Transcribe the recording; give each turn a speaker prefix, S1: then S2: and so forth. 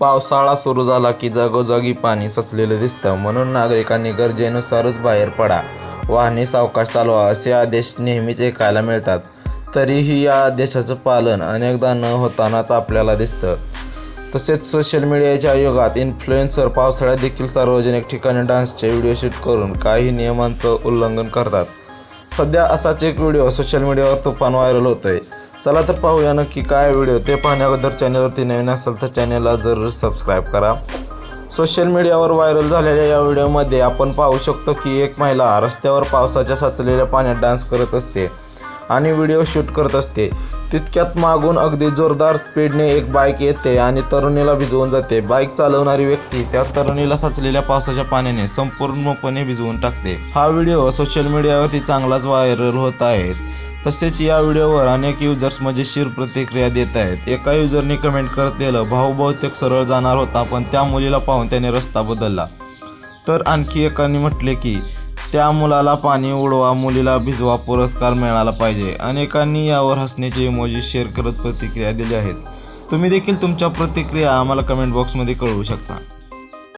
S1: पावसाळा सुरू झाला की जागोजागी पाणी साचलेलं दिसतं. म्हणून नागरिकांनी गरजेनुसारच बाहेर पडा. वाहने सावकाश चालवा असे आदेश नेहमीच ऐकायला मिळतात. तरीही या आदेशाचं पालन अनेकदा न होतानाच आपल्याला दिसतं. तसेच सोशल मीडियाच्या युगात इन्फ्लुएन्सर पावसाळ्यात देखील सार्वजनिक ठिकाणी डान्सचे व्हिडिओ शूट करून काही नियमांचं उल्लंघन करतात. सध्या असाच एक व्हिडिओ सोशल मीडियावर तुफान व्हायरल होतोय. चला तर पाहूया नक्की काय व्हिडिओ ते पाहण्याअगोदर चॅनलवरती नवीन असेल तर चॅनलला जरूर सबस्क्राईब करा. सोशल मीडियावर व्हायरल झालेल्या या व्हिडिओमध्ये आपण पाहू शकतो की एक महिला रस्त्यावर पावसाच्या साचलेल्या पाण्यात डान्स करत असते. आणि व्हिडिओ शूट करत असते. तितक्यात मागून अगदी जोरदार स्पीडने एक बाईक येते आणि तरुणीला भिजवून जाते. बाईक चालवणारी व्यक्ती त्या तरुणीला साचलेल्या पावसाच्या पाण्याने संपूर्णपणे भिजवून टाकते. हा व्हिडिओ सोशल मीडियावरती चांगलाच व्हायरल होत आहे. तसेच या व्हिडिओवर अनेक युजर्स मजेशीर म्हणजे प्रतिक्रिया देत आहेत. एका युजरने कमेंट करतेलं भाऊ बहुतेक सरळ जाणार होता पण त्या मुलीला पाहून त्याने रस्ता बदलला. तर आणखी एकाने म्हटले की त्या मुलाला पाणी उडवा मुलीला भिजवा पुरस्कार मिळाला पाहिजे. अनेकांनी यावर हसण्याचे इमोजी शेअर करत प्रतिक्रिया दिल्या आहेत. तुम्ही देखील तुमच्या प्रतिक्रिया आम्हाला कमेंट बॉक्समध्ये कळवू शकता.